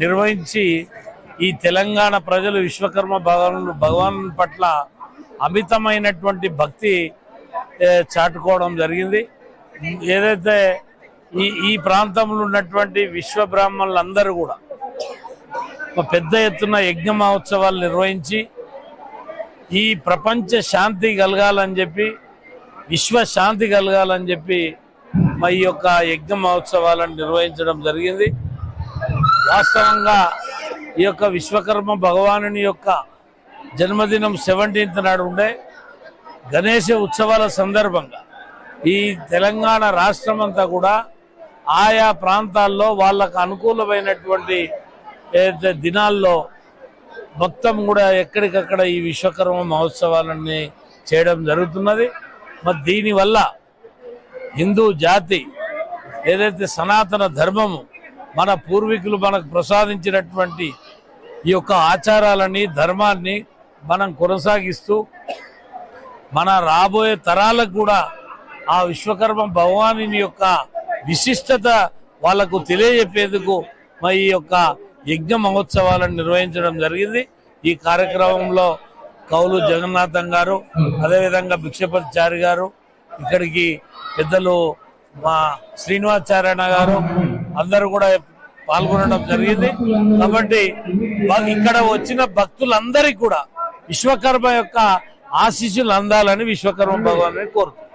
నిర్వహించి ఈ తెలంగాణ ప్రజలు విశ్వకర్మ భగవాన్ భగవాన్ పట్ల అమితమైనటువంటి భక్తి చాటుకోవడం జరిగింది. ఏదైతే ఈ ఈ ప్రాంతంలో ఉన్నటువంటి విశ్వ బ్రాహ్మణులందరూ కూడా పెద్ద ఎత్తున యజ్ఞ మహోత్సవాలు నిర్వహించి ఈ ప్రపంచ శాంతి కలగాలని చెప్పి విశ్వశాంతి కలగాలని చెప్పి మా ఈ యొక్క యజ్ఞ మహోత్సవాలను నిర్వహించడం జరిగింది. వాస్తవంగా ఈ యొక్క విశ్వకర్మ భగవానుని యొక్క జన్మదినం సెవెంటీన్త్ నాడు ఉండే గణేష ఉత్సవాల సందర్భంగా ఈ తెలంగాణ రాష్ట్రం అంతా కూడా ఆయా ప్రాంతాల్లో వాళ్ళకు అనుకూలమైనటువంటి ఏదైతే దినాల్లో మొత్తం కూడా ఎక్కడికక్కడ ఈ విశ్వకర్మ మహోత్సవాలన్నీ చేయడం జరుగుతున్నది. మరి దీనివల్ల హిందూ జాతి ఏదైతే సనాతన ధర్మము మన పూర్వీకులు మనకు ప్రసాదించినటువంటి ఈ యొక్క ఆచారాలని ధర్మాన్ని మనం కొనసాగిస్తూ మన రాబోయే తరాలకు కూడా ఆ విశ్వకర్మ భగవాని యొక్క విశిష్టత వాళ్ళకు తెలియజెప్పేందుకు మా ఈ యొక్క యజ్ఞ మహోత్సవాలను నిర్వహించడం జరిగింది. ఈ కార్యక్రమంలో కౌలు జగన్నాథం గారు అదేవిధంగా భిక్షపతిచారి గారు ఇక్కడికి పెద్దలు మా శ్రీనివాసారాయణ గారు అందరూ కూడా పాల్గొనడం జరిగింది. కాబట్టి ఇక్కడ వచ్చిన భక్తులందరికీ కూడా విశ్వకర్మ యొక్క ఆశీస్సులు అందాలని విశ్వకర్మ భగవాన్ కోరుతున్నాను